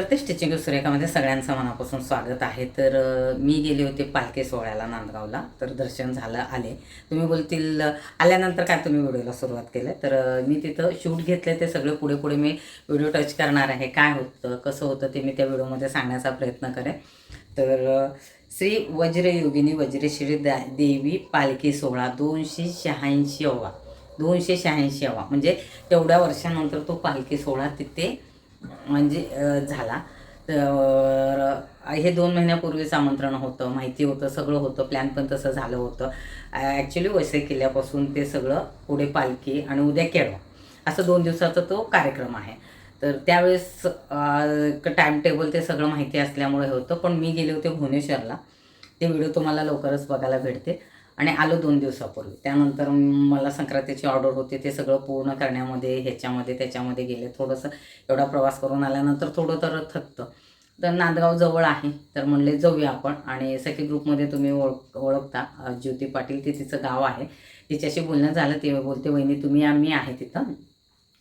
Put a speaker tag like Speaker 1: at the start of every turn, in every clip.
Speaker 1: करते स्टिचिंग सुरेखामध्ये सगळ्यांचं मनापासून स्वागत आहे. तर मी गेले होते पालखी सोहळ्याला नांदगावला. तर दर्शन झालं आले. तुम्ही बोलतील आल्यानंतर काय तुम्ही व्हिडिओला सुरुवात केलं? तर मी तिथं शूट घेतले ते सगळे पुढे पुढे मी व्हिडिओ टच करणार आहे. काय होतं कसं होतं ते मी त्या व्हिडिओमध्ये सांगण्याचा प्रयत्न करेन. तर श्री वज्रयोगिनी वज्रश्री दा देवी पालखी सोहळा दोनशे शहाऐंशी अवा दोनशे शहाऐंशी अवा म्हणजे तेवढ्या वर्षानंतर तो पालखी सोहळा तिथे म्हणजे झाला. तर हे दोन महिन्यापूर्वीच आमंत्रण होतं माहिती होतं सगळं होतं प्लॅन पण तसं झालं होतं. ॲक्च्युली वैसे किल्ल्यापासून ते सगळं पुढे पालखी आणि उद्या केळवा असं दोन दिवसाचा तो कार्यक्रम आहे. तर त्यावेळेस टाईम टेबल ते सगळं माहिती असल्यामुळे होतं पण मी गेले होते भुवनेश्वरला. ते व्हिडिओ तुम्हाला लवकरच बघायला भेटते आणि आलो दोन दिवसापूर्वी. त्यानंतर मला संक्रांतीची ऑर्डर होती ते सगळं पूर्ण करण्यामध्ये ह्याच्यामध्ये त्याच्यामध्ये गेले. थोडंसं एवढा प्रवास करून आल्यानंतर थोडं तर थकतं. तर नांदगाव जवळ आहे. तर म्हणले जाऊया आपण. आणि सखी ग्रुपमध्ये तुम्ही ओळख ओळखता. ज्योती पाटील ते तिचं गाव आहे. तिच्याशी बोलणं झालं ते बोलते वहिनी तुम्ही आम्ही आहे तिथं.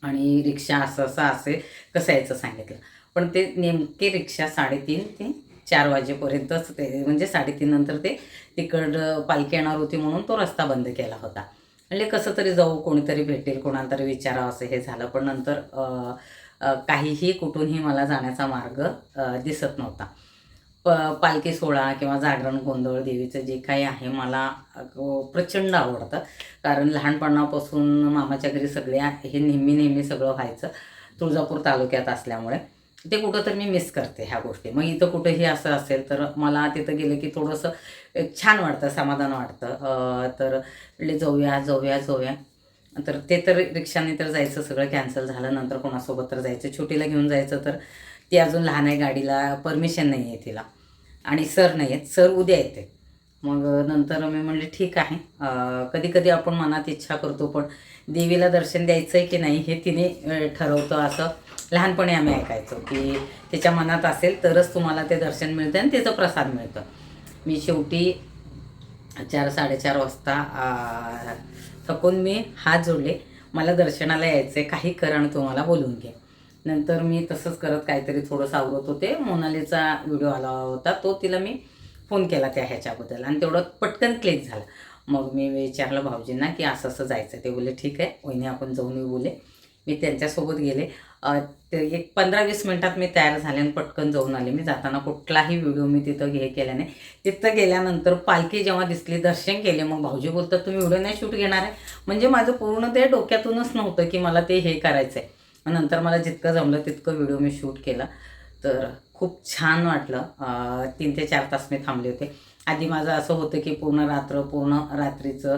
Speaker 1: आणि रिक्षा असं असं असे कसं यायचं सांगितलं. पण ते नेमके रिक्षा साडेतीन ते चार वाजेपर्यंतच ते म्हणजे साडेतीन नंतर ते तिकडं पालखी येणार होती म्हणून तो रस्ता बंद केला होता. म्हणजे कसं तरी जाऊ कोणीतरी भेटेल कोणाला तरी विचारावं असं हे झालं. पण नंतर काहीही कुठूनही मला जाण्याचा मार्ग दिसत नव्हता. प पालखी सोहळा किंवा जागरण गोंधळ देवीचं जे काही आहे मला प्रचंड आवडतं. कारण लहानपणापासून मामाच्या घरी सगळे हे नेहमी नेहमी सगळं व्हायचं. तुळजापूर तालुक्यात असल्यामुळे. ते कुठं तर मी मिस करते ह्या गोष्टी. मग इथं कुठंही असं असेल तर मला तिथं गेलं की थोडंसं छान वाटतं समाधान वाटतं. तर म्हणले जाऊया जाऊया जाऊया. तर ते तर रिक्षाने तर जायचं सगळं कॅन्सल झालं नंतर कोणासोबत तर जायचं. छोटीला घेऊन जायचं तर ती अजून लहान आहे गाडीला परमिशन नाही आहे तिला. आणि सर नाही आहेत सर उद्या येते. मग नंतर मी म्हणले ठीक आहे. कधी कधी आपण मनात इच्छा करतो पण देवीला दर्शन द्यायचं आहे की नाही हे तिने ठरवतं असं लहानपणी आम्ही ऐकायचो की त्याच्या मनात असेल तरच तुम्हाला ते दर्शन मिळतं आणि त्याचं प्रसाद मिळतं. मी शेवटी चार साडेचार वाजता थकून मी हात जोडले. मला दर्शनाला यायचं आहे काही करण तुम्हाला बोलून घे. नंतर मी तसंच करत काहीतरी थोडं सावरत होते. मोनालीचा व्हिडिओ आला होता तो तिला मी फोन केला त्या ह्याच्याबद्दल आणि तेवढं पटकन क्लिक झालं. मग मी विचारलं भाऊजींना की असं असं जायचं ते बोले ठीक आहे वहिनी आपण जाऊन येऊ बोले. मी त्यांच्यासोबत गेले. ते एक पंधरा वीस मिनटात मी तयार झाले आणि पटकन जाऊन आले. मी जाताना कुठलाही व्हिडिओ मी तिथं हे केला नाही. तिथं गेल्यानंतर पालखी जेव्हा दिसली दर्शन केले मग भाऊजी बोलतात तुम्ही व्हिडिओ नाही शूट घेणार आहे. म्हणजे माझं पूर्ण ते डोक्यातूनच नव्हतं की मला ते हे करायचं आहे नंतर मला जितकं जमलं तितकं व्हिडिओ मी शूट केला. तर खूप छान वाटलं. तीन ते चार तास मी थांबले होते. आधी माझं असं होतं की पूर्ण रात्र पूर्ण रात्रीचं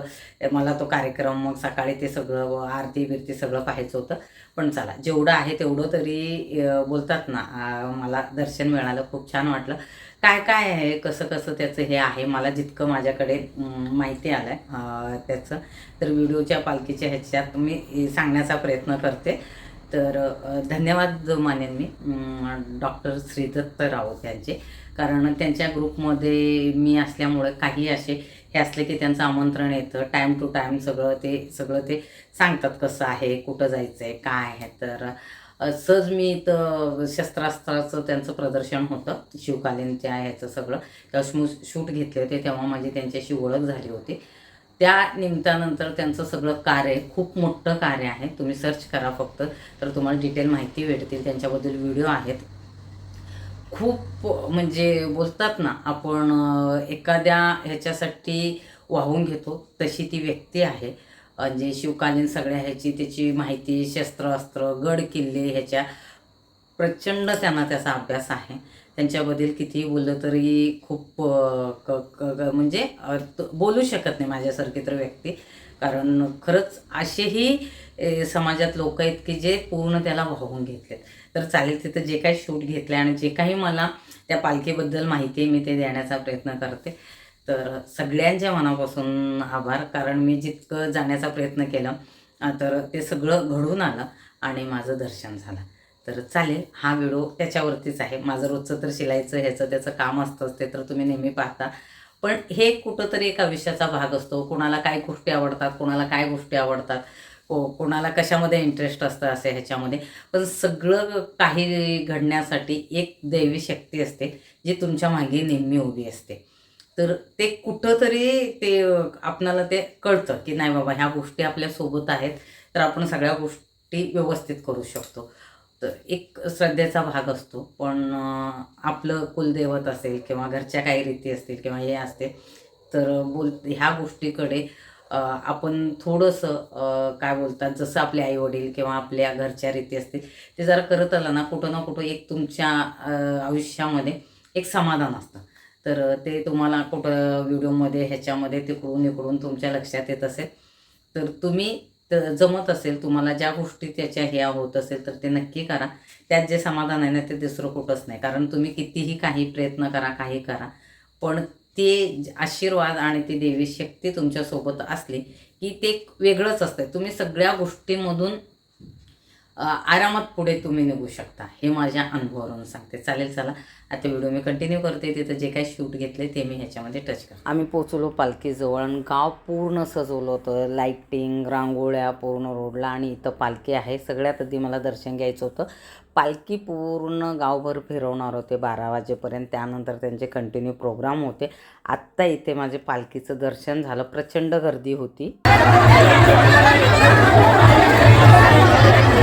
Speaker 1: मला तो कार्यक्रम मग सकाळी ते सगळं व आरती बिरती सगळं पाहायचं होतं. पण चला जेवढं आहे तेवढं तरी बोलतात ना मला दर्शन मिळालं खूप छान वाटलं. काय काय आहे कसं कसं त्याचं हे आहे मला जितकं माझ्याकडे माहिती आलं आहे त्याचं. तर व्हिडिओच्या पालखीच्या ह्याच्यात मी सांगण्याचा प्रयत्न करते. तर धन्यवाद मानेन मी डॉक्टर श्रीदत्त राऊत यांचे. कारण त्यांच्या ग्रुपमध्ये मी असल्यामुळे काही असे हे असले की त्यांचं आमंत्रण येतं टाईम टू टाईम सगळं ते सगळं ते सांगतात कसं आहे कुठं जायचं आहे काय आहे. तर सहज मी इथं शस्त्रास्त्राचं त्यांचं प्रदर्शन होतं शिवकालीनच्या ह्याचं सगळं. तेव्हा शूट घेतले होते तेव्हा माझी त्यांच्याशी ओळख झाली होती. त्या निमित्तानंतर त्यांचं सगळं कार्य खूप मोठं कार्य आहे. तुम्ही सर्च करा फक्त तर तुम्हाला डिटेल माहिती भेटतील. त्यांच्याबद्दल व्हिडिओ आहेत. खूप म्हणजे बोलतात ना आपण एखाद्या ह्याच्यासाठी वाहून घेतो तशी ती व्यक्ती आहे. म्हणजे शिवकालीन सगळ्या ह्याची त्याची माहिती शस्त्र अस्त्र गड किल्ले ह्याच्या प्रचंड त्यांना त्याचा अभ्यास आहे. त्यांच्याबद्दल कितीही बोललं तरी खूप क क- म्हणजे बोलू शकत नाही माझ्यासारखी तर व्यक्ती. कारण खरंच असेही समाजात लोक आहेत की जे पूर्ण त्याला वाहून घेतलेत. तर चालेल तिथं जे काही शूट घेतले आणि जे काही मला त्या पालखीबद्दल माहिती आहे मी ते देण्याचा प्रयत्न करते. तर सगळ्यांच्या मनापासून आभार. कारण मी जितकं जाण्याचा प्रयत्न केला तर ते सगळं घडून आलं आणि माझं दर्शन झालं. तर चालेल हा व्हिडिओ त्याच्यावरतीच आहे. माझं रोजचं तर शिलाईचं ह्याचं त्याचं काम असतंच ते तर तुम्ही नेहमी पाहता. पण हे कुठंतरी एक आयुष्याचा भाग असतो. कोणाला काय गोष्टी आवडतात कोणाला काय गोष्टी आवडतात को कोणाला कशामध्ये इंटरेस्ट असतं असे ह्याच्यामध्ये. पण सगळं काही घडण्यासाठी एक दैवी शक्ती असते जी तुमच्या मागे नेहमी उभी असते. तर ते कुठंतरी ते आपणाला ते कळतं की नाही बाबा ह्या गोष्टी आपल्यासोबत आहेत तर आपण सगळ्या गोष्टी व्यवस्थित करू शकतो. एक श्रद्धेचा भाग असतो. पण आपलं कुलदैवत असेल किंवा घरच्या काही रीती असतील किंवा हे असते तर बोल ह्या गोष्टीकडे आपण थोडंसं काय बोलतात जसं आपले आईवडील किंवा आपल्या घरच्या रीती असतील ते जरा करत आलं ना कुठं ना कुठं एक तुमच्या आयुष्यामध्ये एक समाधान असतं. तर ते तुम्हाला कुठं व्हिडिओमध्ये ह्याच्यामध्ये तिकडून इकडून तुमच्या लक्षात येत असेल तर तुम्ही जमत असेल तुम्हाला ज्या गोष्टी त्याच्या ह्या होत असेल तर ते नक्की करा. त्यात जे समाधान आहे ना ते दुसरं कुठंच नाही. कारण तुम्ही कितीही काही प्रयत्न करा काही करा पण ते आशीर्वाद आणि ती देवी शक्ती तुमच्यासोबत असली की ते एक वेगळंच असतं तुम्ही सगळ्या गोष्टींमधून आरामात पुढे तुम्ही निघू शकता. हे माझ्या अनुभवावरून सांगते. चालेल चला. आता व्हिडिओ मी कंटिन्यू करते. तिथं जे काही शूट घेतले ते मी ह्याच्यामध्ये टच करते. आम्ही पोचलो पालखीजवळ आणि गाव पूर्ण सजवलं होतं. लाईटिंग रांगोळ्या पूर्ण रोडला आणि इथं पालखी आहे. सगळ्यात आधी मला दर्शन घ्यायचं होतं. पालखी पूर्ण गावभर फिरवणार होते बारा वाजेपर्यंत. त्यानंतर त्यांचे कंटिन्यू प्रोग्राम होते. आत्ता इथे माझे पालखीचं दर्शन झालं. प्रचंड गर्दी होती.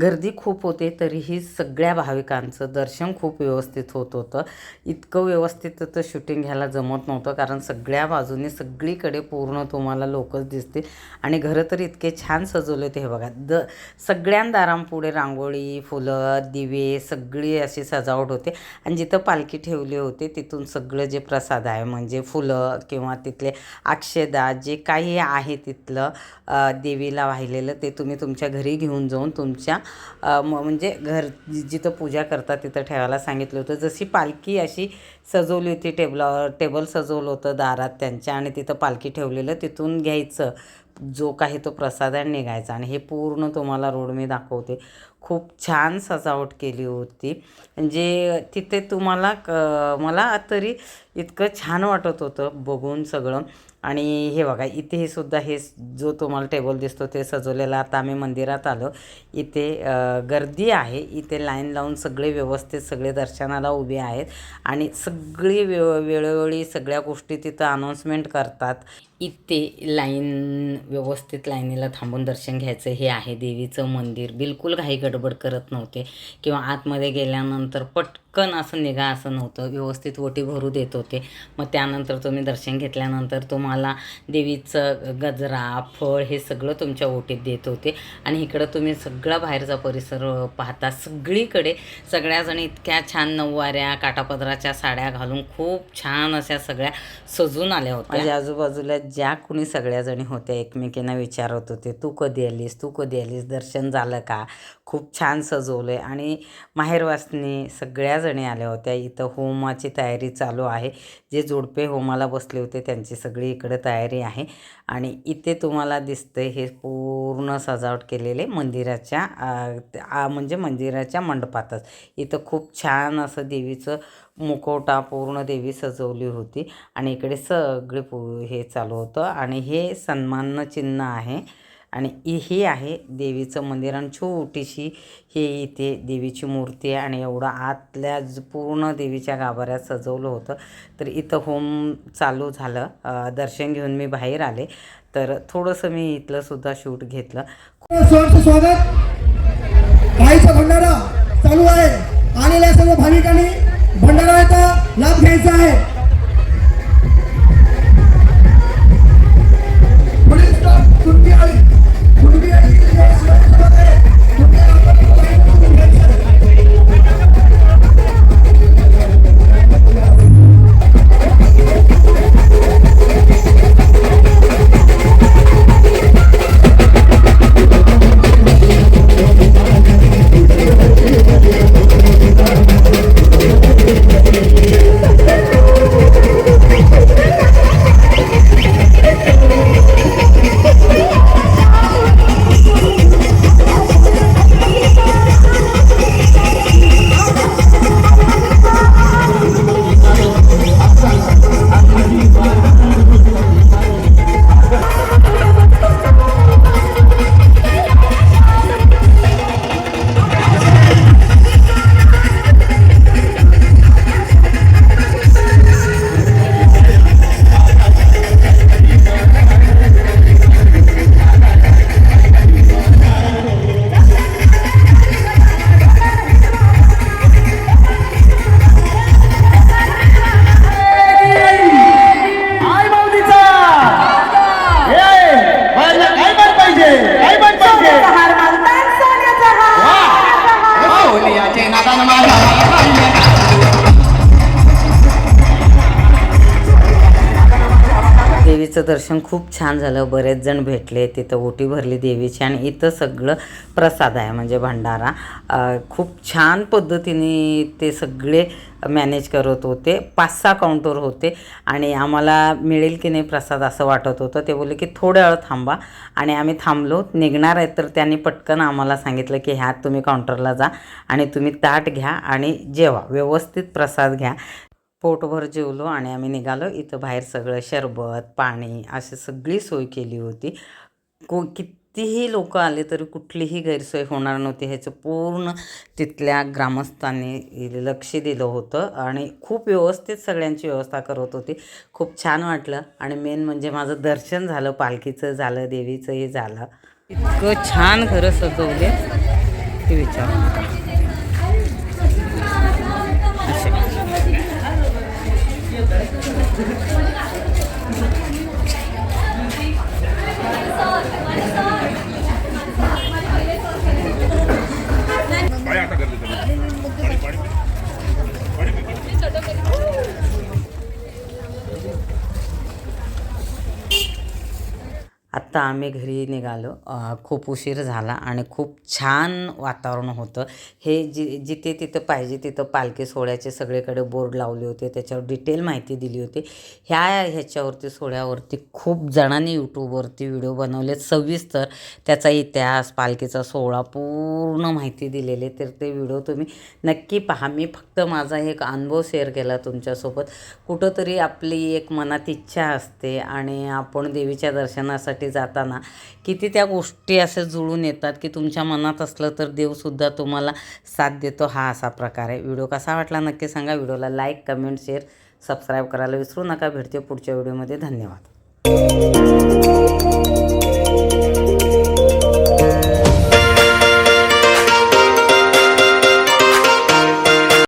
Speaker 1: गर्दी खूप होते तरीही सगळ्या भाविकांचं दर्शन खूप व्यवस्थित होत होतं. इतकं व्यवस्थित तर शूटिंग घ्यायला जमत नव्हतं कारण सगळ्या बाजूने सगळीकडे पूर्ण तुम्हाला लोकच दिसतील. आणि घरं तर इतके छान सजवले होते हे बघा. द सगळ्या दारांपुढे रांगोळी फुलं दिवे सगळी अशी सजावट होते. आणि जिथं पालखी ठेवली होती तिथून सगळं जे प्रसाद आहे म्हणजे फुलं किंवा तिथले अक्षदा जे काही आहे तिथलं देवीला वाहिलेलं ते तुम्ही तुमच्या घरी घेऊन जाऊन तुमच्या म्हणजे घर जिथं पूजा करतात तिथं ठेवायला सांगितलं होतं. जशी पालखी अशी सजवली होती टेबलावर टेबल सजवलं होतं दारात त्यांच्या आणि तिथं पालखी ठेवलेलं तिथून घ्यायचं. जो काही तो प्रसादान निघायचा. आणि हे पूर्ण तुम्हाला रोड मी दाखवते. खूप छान सजावट केली होती. म्हणजे तिथे तुम्हाला क मला तरी इतकं छान वाटत होतं बघून सगळं. आणि हे बघा इथे हे सुद्धा हे जो तुम्हाला टेबल दिसतो ते सजवलेला आता आम्ही मंदिरात आलो. इथे गर्दी आहे. इथे लाईन लावून सगळे व्यवस्थित सगळे दर्शनाला उभे आहेत. आणि सगळी वे वेळोवेळी सगळ्या गोष्टी तिथं अनाऊन्समेंट करतात. इथे लाईन व्यवस्थित लाईनीला थांबून दर्शन घ्यायचं हे आहे देवीचं मंदिर. बिलकुल घाई गडबड करत नव्हते. किंवा आतमध्ये गेल्यानंतर पटकन असं निघा असं नव्हतं. व्यवस्थित ओटी भरू देत होते. मग त्यानंतर तुम्ही दर्शन घेतल्यानंतर तुम्हाला देवीचं गजरा फळ हे सगळं तुमच्या ओटीत देत होते. आणि इकडं तुम्ही सगळा बाहेरचा परिसर पाहता. सगळीकडे सगळ्याजण इतक्या छान नऊवाऱ्या काटापदराच्या साड्या घालून खूप छान अशा सगळ्या सजून आल्या होत्या. माझ्या आजूबाजूला ज्या कुणी सगळ्याजणी होत्या एकमेकींना विचारत होते तू कधी आलीस? तू कधी आलीस? दर्शन झालं का? खूप छान सजवलं आहे आणि माहेरवासनी सगळ्याजणी आल्या होत्या. इथं होमाची तयारी चालू आहे. जे जोडपे होमाला बसले होते त्यांची सगळी इकडं तयारी आहे. आणि इथे तुम्हाला दिसतंय हे पूर्ण सजावट केलेले मंदिराच्या आ, म्हणजे मंदिराच्या मंडपातच. इथं खूप छान असं देवीचं मुखवटा पूर्ण देवी सजवली होती. आणि इकडे सगळे पू हे चालू होतं. आणि हे सन्मान चिन्ह आहे. आणि इ- आहे देवीचं मंदिर. आणि छोटीशी हे इथे देवीची मूर्ती आहे. आणि एवढं आतल्या पूर्ण देवीच्या गाभाऱ्यात सजवलं होतं. तर इथं होम चालू झालं. दर्शन घेऊन मी बाहेर आले. तर थोडंसं मी इथलं सुद्धा शूट घेतलं.
Speaker 2: स्वागत. भंडारा चालू आहे. आलेल्या सर्व भाविकांनी भंडाराचा लाभ घ्यायचा आहे.
Speaker 1: देवीचं दर्शन खूप छान झालं. बरेच जण भेटले तिथं ओटी भरली देवीची आणि इथं सगळं प्रसाद आहे म्हणजे भंडारा. खूप छान पद्धतीने ते सगळे मॅनेज करत होते. पाच सहा काउंटर होते आणि आम्हाला मिळेल की नाही प्रसाद असं वाटत होतं. ते बोलले की थोड्या वेळ थांबा आणि आम्ही थांबलो. निघणार आहेत तर त्यांनी पटकन आम्हाला सांगितलं की ह्यात तुम्ही काउंटरला जा आणि तुम्ही ताट घ्या आणि जेवा. व्यवस्थित प्रसाद घ्या. पोटभर जेवलो आणि आम्ही निघालो. इथं बाहेर सगळं शरबत पाणी अशी सगळी सोय केली होती. को कितीही लोक आले तरी कुठलीही गैरसोय होणार नव्हती. ह्याचं पूर्ण तिथल्या ग्रामस्थांनी लक्ष दिलं होतं आणि खूप व्यवस्थित सगळ्यांची व्यवस्था करत होती. खूप छान वाटलं आणि मेन म्हणजे माझं दर्शन झालं पालखीचं झालं देवीचंही झालं. इतकं छान घरं सजवले. ते विचार पाणी आता करते पाणी पाणी पाणी आत्ता आम्ही घरी निघालो. खूप उशीर झाला आणि खूप छान वातावरण होतं. हे जि जिथे तिथं पाहिजे तिथं पालखी सोहळ्याचे सगळीकडे बोर्ड लावले होते. त्याच्यावर डिटेल माहिती दिली होती. ह्या ह्याच्यावरती सोहळ्यावरती खूप जणांनी यूट्यूबवरती व्हिडिओ बनवले सविस्तर त्याचा इतिहास पालखीचा सोहळा पूर्ण माहिती दिलेली तर ते व्हिडिओ तुम्ही नक्की पहा. मी फक्त माझा एक अनुभव शेअर केला तुमच्यासोबत. कुठंतरी आपली एक मनात इच्छा असते आणि आपण देवीच्या दर्शनासाठी जाताना किती त्या गोष्टी असे जुळून येतात की तुमच्या मनात असलं तर देवसुद्धा तुम्हाला साथ देतो. हा असा प्रकार आहे. व्हिडिओ कसा वाटला नक्की सांगा. व्हिडिओला लाईक कमेंट शेअर सबस्क्राईब करायला विसरू नका. भेटते पुढच्या व्हिडिओमध्ये. धन्यवाद.